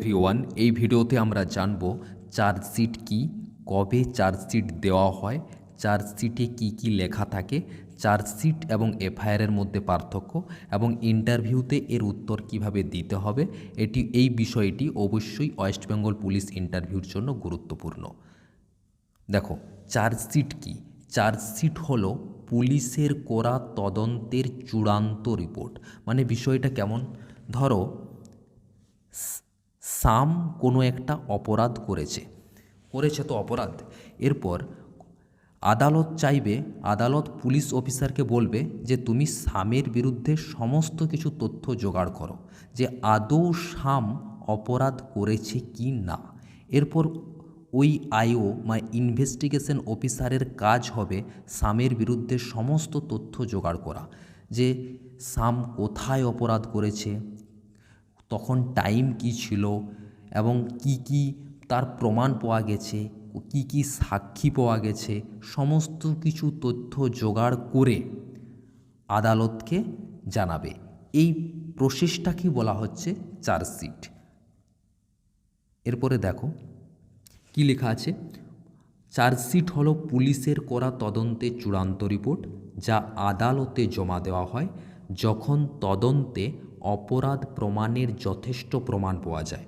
Everyone এই ভিডিওতে আমরা জানব চার্জশিট কি, কবে চার্জশিট দেওয়া হয়, চার্জশিটে কি কি লেখা থাকে, চার্জশিট এবং এফআইআরের মধ্যে পার্থক্য এবং ইন্টারভিউতে এর উত্তর কীভাবে দিতে হবে, এটি, এই বিষয়টি অবশ্যই ওয়েস্ট বেঙ্গল পুলিশ ইন্টারভিউর জন্য গুরুত্বপূর্ণ। দেখো, চার্জশিট কি? চার্জশিট হলো পুলিশের করা তদন্তের চূড়ান্ত রিপোর্ট। মানে বিষয়টা কেমন? ধরো সাম কোনো একটা অপরাধ করেছে। করেছে তো অপরাধ। এরপর আদালত চাইবে, আদালত পুলিশ অফিসারকে বলবে যে তুমি সামের বিরুদ্ধে সমস্ত কিছু তথ্য জোগাড় করো যে আদৌ সাম অপরাধ করেছে কি না। এরপর ওই আইও বা ইনভেস্টিগেশন অফিসারের কাজ হবে সামের বিরুদ্ধে সমস্ত তথ্য জোগাড় করা যে সাম কোথায় অপরাধ করেছে তখন টাইম কি ছিল এবং কি কি তার প্রমাণ পাওয়া গেছে, কি কি সাক্ষী পাওয়া গেছে, সমস্ত কিছু তথ্য জোগাড় করে আদালতকে জানাবে। এই প্রসেসটাকে বলা হচ্ছে? চার্জশিট এরপরে দেখো, কি লেখা আছে? চার্জশিট হলো পুলিশের করা তদন্তে চূড়ান্ত রিপোর্ট যা আদালতে জমা দেওয়া হয়। যখন তদন্তে অপরাধ প্রমাণের যথেষ্ট প্রমাণ পাওয়া যায়।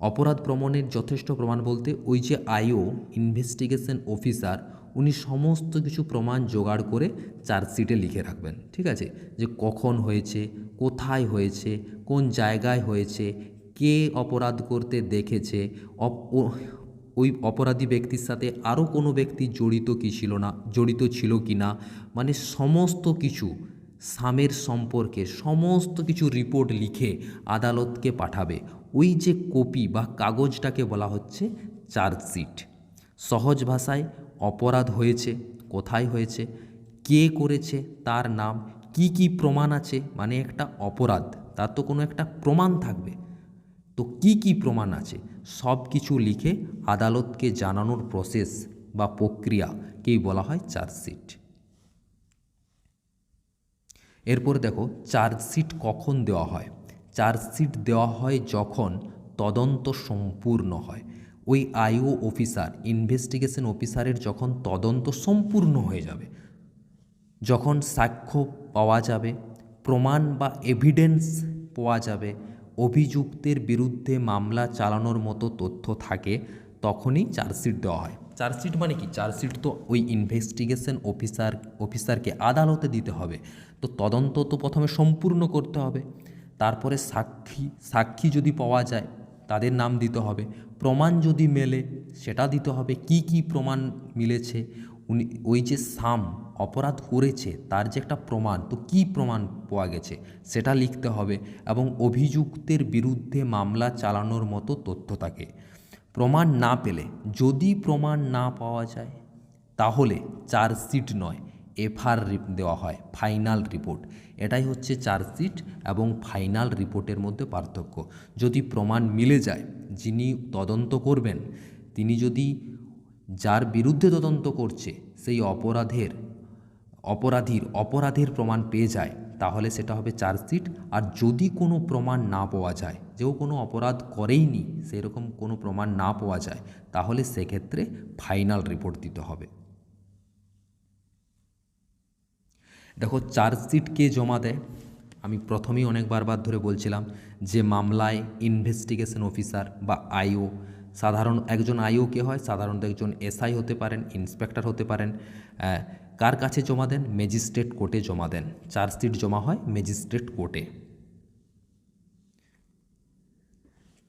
অপরাধ প্রমাণের যথেষ্ট প্রমাণ বলতে ওই যে আইও ইনভেস্টিগেশন অফিসার উনি সমস্ত কিছু প্রমাণ জোগাড় করে চার্জশিটে লিখে রাখবেন, ঠিক আছে? যে কখন হয়েছে, কোথায় হয়েছে, কোন জায়গায় হয়েছে, কে অপরাধ করতে দেখেছে ওই অপরাধী ব্যক্তির সাথে আরও কোনো ব্যক্তি জড়িত কি ছিল না, জড়িত ছিল কি না মানে সমস্ত কিছু সামের সম্পর্কে সমস্ত কিছু রিপোর্ট লিখে আদালতকে পাঠাবে। ওই যে কপি বা কাগজটাকে বলা হচ্ছে চার্জশিট সহজ ভাষায়, অপরাধ হয়েছে, কোথায় হয়েছে, কে করেছে, তার নাম, কি কি প্রমাণ আছে মানে একটা অপরাধ, তার তো কোনো একটা প্রমাণ থাকবে। তো কি কি প্রমাণ আছে, সব কিছু লিখে আদালতকে জানানোর প্রসেস বা প্রক্রিয়াকেই বলা হয় চার্জশিট এরপর দেখো, চার্জশিট কখন দেওয়া হয়? চার্জশিট দেওয়া হয় যখন তদন্ত সম্পূর্ণ হয়। ওই আইও অফিসার, ইনভেস্টিগেশন অফিসারের যখন তদন্ত সম্পূর্ণ হয়ে যাবে, যখন সাক্ষ্য পাওয়া যাবে, প্রমাণ বা এভিডেন্স পাওয়া যাবে, অভিযুক্তের বিরুদ্ধে মামলা চালানোর মতো তথ্য থাকে, তখনই চার্জশিট দেওয়া হয়। চার্জশিট মানে কি? চার্জশিট তো ওই ইনভেস্টিগেশন অফিসার অফিসারকে আদালতে দিতে হবে। তো তদন্ত তো প্রথমে সম্পূর্ণ করতে হবে। তারপরে সাক্ষী সাক্ষী যদি পাওয়া যায়, তাদের নাম দিতে হবে। প্রমাণ যদি মেলে, সেটা দিতে হবে। কি কি প্রমাণ মিলেছে? উনি, ওই যে সাম অপরাধ করেছে, তার যে একটা প্রমাণ, তো কি প্রমাণ পাওয়া গেছে, সেটা লিখতে হবে। এবং অভিযুক্তের বিরুদ্ধে মামলা চালানোর মতো তথ্য থাকে। প্রমাণ না পেলে, যদি প্রমাণ না পাওয়া যায়, তাহলে চার্জশিট নয়, এফআর দেওয়া হয়, ফাইনাল রিপোর্ট। এটাই হচ্ছে চার্জশিট এবং ফাইনাল রিপোর্টের মধ্যে পার্থক্য। যদি প্রমাণ মিলে যায়, যিনি তদন্ত করবেন, তিনি যদি যার বিরুদ্ধে তদন্ত করছে, সেই অপরাধের, অপরাধীর, অপরাধের প্রমাণ পেয়ে যায় তাহলে সেটা হবে চার্জশিট আর যদি কোনো প্রমাণ না পাওয়া যায়, যেও কোনো অপরাধ করেইনি, সেরকম কোনো প্রমাণ না পাওয়া যায়, তাহলে সেক্ষেত্রে ফাইনাল রিপোর্ট দিতে হবে। দেখো চার্জশিট কে জমা দেয়? আমি প্রথমেই অনেক বারবার ধরে বলছিলাম যে মামলায় ইনভেস্টিগেশন অফিসার বা আইও, সাধারণ একজন আইও কে হয়, সাধারণত একজন এসআই হতে পারেন, ইন্সপেক্টর হতে পারেন কার কাছে জমা দেন? ম্যাজিস্ট্রেট কোর্টে জমা দেন। চার্জশিট জমা হয় ম্যাজিস্ট্রেট কোর্টে।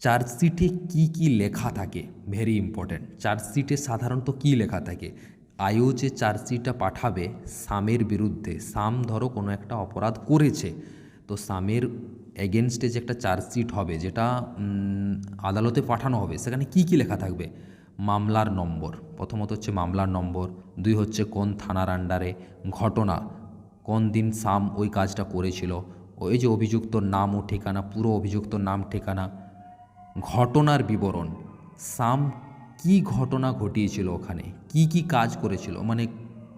চার্জশিটে কি কি লেখা থাকে? ভেরি ইম্পর্ট্যান্ট চার্জশিটে সাধারণত কি লেখা থাকে? আইও যে চার্জশিটটা পাঠাবে, সামের বিরুদ্ধে, সাম ধরো কোনো একটা অপরাধ করেছে, তো সামের এগেনস্টে যে একটা চার্জশিট হবে, যেটা আদালতে পাঠানো হবে, সেখানে কি কি লেখা থাকবে? মামলার নম্বর। প্রথমত হচ্ছে মামলার নম্বর, দুই হচ্ছে কোন থানার আন্ডারে ঘটনা, কোন দিন সাম ওই কাজটা করেছিল, ওই যে অভিযুক্তর নাম ও ঠিকানা, পুরো অভিযুক্তর নাম, ঠিকানা, ঘটনার বিবরণ, সাম কি ঘটনা ঘটিয়েছিল ওখানে, কি কি কাজ করেছিল মানে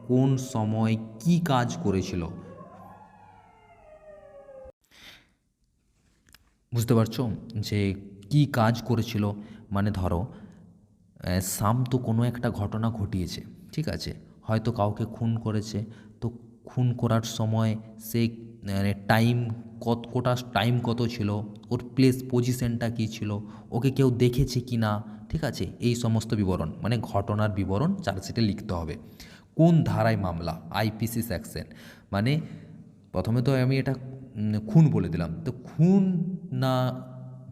কোন সময় কি কাজ করেছিল। বুঝতে পারছ? যে কি কাজ করেছিল মানে ধরো সাম তো কোনো একটা ঘটনা ঘটিয়েছে, ঠিক আছে? হয়তো কাউকে খুন করেছে। তো খুন করার সময় সে মানে টাইম কত, কোটা টাইম কত ছিল? ওর প্লেস পজিশনটা কী ছিল? ওকে কেউ দেখেছে কি না? ঠিক আছে? এই সমস্ত বিবরণ মানে ঘটনার বিবরণ চার্জশিটে লিখতে হবে। কোন ধারায় মামলা? আইপিসি সেকশন মানে প্রথমে তো আমি এটা খুন বলে দিলাম। তো খুন না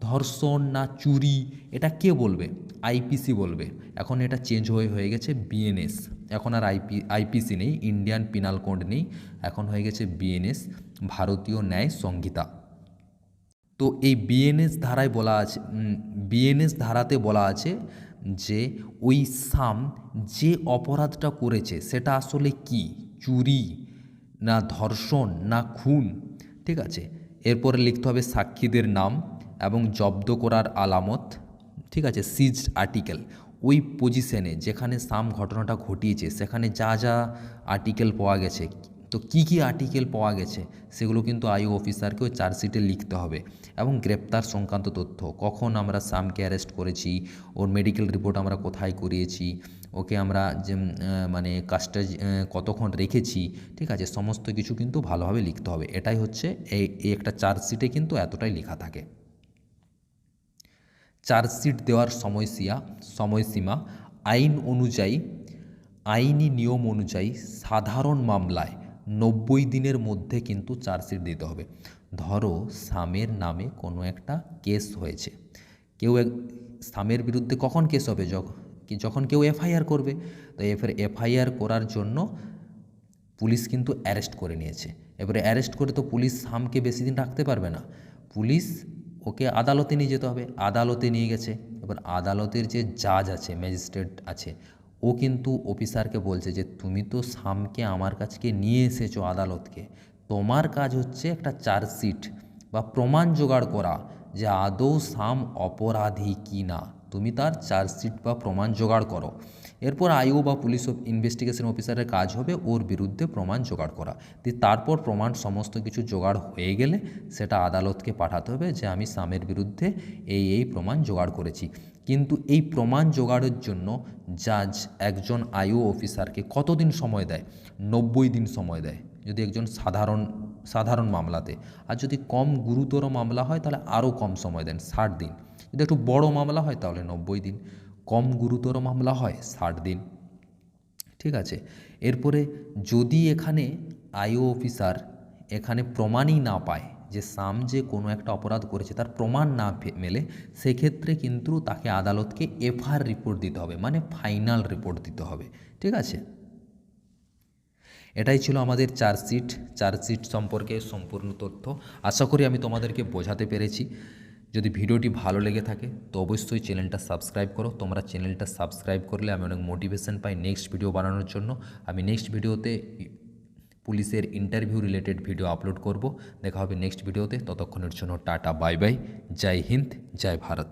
ধর্ষণ না চুরি, এটা কে বলবে? আইপিসি বলবে। এখন এটা চেঞ্জ হয়ে হয়ে গেছে বিএনএস এখন আর আইপি আইপিসি নেই ইন্ডিয়ান পিনাল কোড নেই। এখন হয়ে গেছে বিএনএস ভারতীয় ন্যায় সংহিতা। তো এই বিএনএস ধারায় বলা আছে বিএনএস ধারাতে বলা আছে যে ওই সাম যে অপরাধটা করেছে, সেটা আসলে কি? চুরি না ধর্ষণ না খুন, ঠিক আছে? এরপরে লিখতে হবে সাক্ষীদের নাম। এবং জব্দ করার আলামত, ঠিক আছে, সিজড আর্টিকেল, ওই পজিশনে যেখানে সাম ঘটনাটা ঘটিয়েছে, সেখানে যা যা আর্টিকেল পাওয়া গেছে, তো কি কি আর্টিকেল পাওয়া গেছে, সেগুলো কিন্তু আইও অফিসারকে ওই চার্জশিটে লিখতে হবে এবং গ্রেপ্তার সংক্রান্ত তথ্য, কখন আমরা সামকে অ্যারেস্ট করেছি, ওর মেডিকেল রিপোর্ট আমরা কোথায় করিয়েছি, ওকে আমরা যে মানে কাজটা কতক্ষণ রেখেছি, ঠিক আছে, সমস্ত কিছু কিন্তু ভালোভাবে লিখতে হবে, এটাই হচ্ছে এই একটা চার্জশিটে কিন্তু এতটাই লেখা থাকে। চার্জশিট দেওয়ার সময়সীমা সময়সীমা, আইন অনুযায়ী, আইনি নিয়ম অনুযায়ী সাধারণ মামলায় নব্বই দিনের মধ্যে কিন্তু চার্জশিট দিতে হবে। ধরো সামের নামে কোনো একটা কেস হয়েছে। কেউ এক সামের বিরুদ্ধে কখন কেস হবে? যখন কেউ এফআইআর করবে? তো এফ এফআইআর করার জন্য পুলিশ কিন্তু অ্যারেস্ট করে নিয়েছে। এবারে অ্যারেস্ট করে তো পুলিশ সামকে বেশি দিন রাখতে পারবে না। পুলিশ ওকে আদালতে নিয়ে যেতে হবে। আদালতে নিয়ে গেছে। এবার আদালতের যে জাজ আছে, ম্যাজিস্ট্রেট আছে, ও কিন্তু অফিসারকে বলছে যে, তুমি তো সামকে আমার কাছকে নিয়ে এসেছ আদালতকে। তোমার কাজ হচ্ছে একটা চার্জশিট বা প্রমাণ জোগাড় করা যে আদৌ সাম অপরাধী কি না। তুমি তার চার্জশিট বা প্রমাণ জোগাড় করো। এরপর আইও বা পুলিশ ইনভেস্টিগেশন অফিসারের কাজ হবে ওর বিরুদ্ধে প্রমাণ জোগাড় করা। তারপর প্রমাণ সমস্ত কিছু জোগাড় হয়ে গেলে সেটা আদালতকে পাঠাতে হবে যে আমি সামের বিরুদ্ধে এই এই প্রমাণ জোগাড় করেছি। কিন্তু এই প্রমাণ জোগাড়ের জন্য জাজ একজন আইও অফিসারকে কতদিন সময় দেয়? নব্বই দিন সময় দেয় যদি একজন সাধারণ সাধারণ মামলাতে। আর যদি কম গুরুতর মামলা হয় তাহলে আরও কম সময় দেন, ষাট দিন। যদি একটু বড় মামলা হয় তাহলে নব্বই দিন। কম গুরুতর মামলা হয়, ষাট দিন। ঠিক আছে? এরপরে যদি এখানে আইও অফিসার এখানে প্রমাণই না পায় যে সাম যে কোনো একটা অপরাধ করেছে, তার প্রমাণ না মেলে, সেক্ষেত্রে কিন্তু তাকে আদালতকে এফআইআর রিপোর্ট দিতে হবে মানে ফাইনাল রিপোর্ট দিতে হবে। ঠিক আছে? এটাই ছিল আমাদের চার্জশিট। চার্জশিট সম্পর্কে সম্পূর্ণ তথ্য। আশা করি আমি তোমাদেরকে বোঝাতে পেরেছি। যদি ভিডিওটি ভালো লেগে থাকে, তো অবশ্যই চ্যানেলটা সাবস্ক্রাইব করো। তোমরা চ্যানেলটা সাবস্ক্রাইব করলে আমি অনেক মোটিভেশন পাই নেক্সট ভিডিও বানানোর জন্য। আমি নেক্সট ভিডিওতে পুলিশের ইন্টারভিউ রিলেটেড ভিডিও আপলোড করব। দেখা হবে নেক্সট ভিডিওতে ততক্ষণের জন্য টাটা বাই বাই জয় হিন্দ, জয় ভারত।